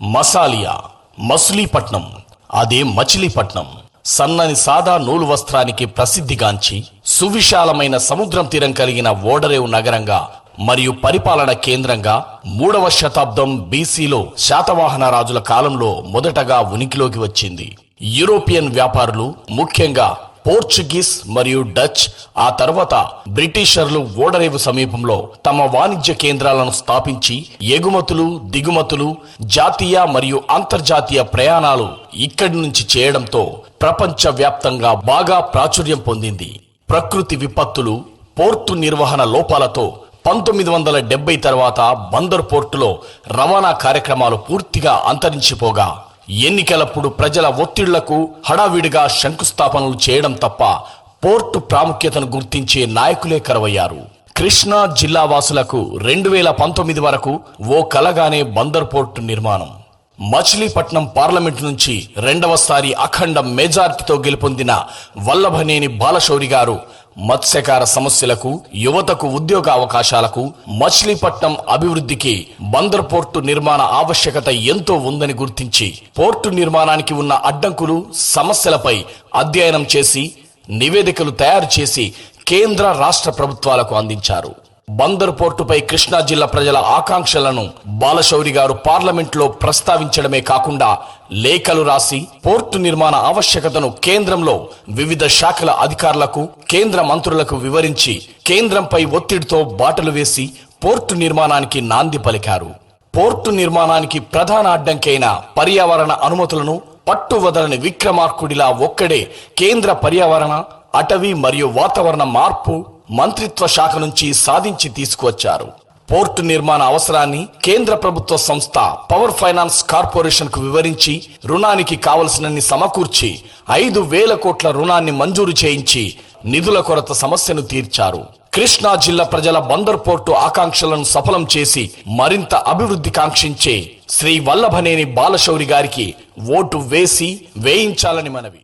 మసాలియా మసులీపట్నం అదే మచిలీపట్నం. సన్నని సాదా నూలు వస్త్రానికి ప్రసిద్ధిగాంచి సువిశాలమైన సముద్రం తీరం కలిగిన ఓడరేవు నగరంగా మరియు పరిపాలన కేంద్రంగా మూడవ శతాబ్దం బీసీలో శాతవాహన రాజుల కాలంలో మొదటగా ఉనికిలోకి వచ్చింది. యూరోపియన్ వ్యాపారులు ముఖ్యంగా పోర్చుగీస్ మరియు డచ్ ఆ తర్వాత బ్రిటిషర్లు ఓడరేవు సమీపంలో తమ వాణిజ్య కేంద్రాలను స్థాపించి ఎగుమతులు దిగుమతులు జాతీయ మరియు అంతర్జాతీయ ప్రయాణాలు ఇక్కడి నుంచి చేయడంతో ప్రపంచవ్యాప్తంగా బాగా ప్రాచుర్యం పొందింది. ప్రకృతి విపత్తులు పోర్టు నిర్వహణ లోపాలతో పంతొమ్మిది వందల డెబ్బై తర్వాత బందర్ పోర్టులో రవాణా కార్యక్రమాలు పూర్తిగా అంతరించిపోగా ఎన్నికలప్పుడు ప్రజల ఒత్తిళ్ళకు హడావిడిగా శంకుస్థాపనలు చేయడం తప్ప పోర్టు ప్రాముఖ్యతను గుర్తించే నాయకులే కరువయ్యారు. కృష్ణా జిల్లా వాసులకు రెండు వేల పంతొమ్మిది వరకు ఓ కలగానే బందర్ పోర్టు నిర్మాణం. మచిలీపట్నం పార్లమెంటు నుంచి రెండవసారి అఖండ మెజార్టీతో గెలుపొందిన వల్లభనేని బాలశౌరి గారు మత్స్యకార సమస్యలకు యువతకు ఉద్యోగ అవకాశాలకు మచిలీపట్నం అభివృద్ధికి బందర్ పోర్టు నిర్మాణ ఆవశ్యకత ఎంతో ఉందని గుర్తించి పోర్టు నిర్మాణానికి ఉన్న అడ్డంకులు సమస్యలపై అధ్యయనం చేసి నివేదికలు తయారు చేసి కేంద్ర రాష్ట్ర ప్రభుత్వాలకు అందించారు. బందరు పోర్టుపై కృష్ణా జిల్లా ప్రజల ఆకాంక్షలను బాలశౌరి గారు పార్లమెంట్లో ప్రస్తావించడమే కాకుండా లేఖలు రాసి పోర్టు నిర్మాణ ఆవశ్యకతను కేంద్రంలో వివిధ శాఖల అధికారులకు కేంద్ర మంత్రులకు వివరించి కేంద్రంపై ఒత్తిడితో బాటలు వేసి పోర్టు నిర్మాణానికి నాంది పలికారు. పోర్టు నిర్మాణానికి ప్రధాన అడ్డంకైన పర్యావరణ అనుమతులను పట్టు వదలని విక్రమార్కుడిలా ఒక్కడే కేంద్ర పర్యావరణ అటవీ మరియు వాతావరణ మార్పు మంత్రిత్వ శాఖ నుంచి సాధించి తీసుకువచ్చారు. పోర్టు నిర్మాణ అవసరాన్ని కేంద్ర ప్రభుత్వ సంస్థ పవర్ ఫైనాన్స్ కార్పొరేషన్కు వివరించి రుణానికి కావలసినన్ని సమకూర్చి ఐదు వేల కోట్ల రుణాన్ని మంజూరు చేయించి నిధుల కొరత సమస్యను తీర్చారు. కృష్ణా జిల్లా ప్రజల బందర్ పోర్టు ఆకాంక్షలను సఫలం చేసి మరింత అభివృద్ధి కాంక్షించే శ్రీ వల్లభనేని బాలశౌరి గారికి ఓటు వేసి వేయించాలని మనవి.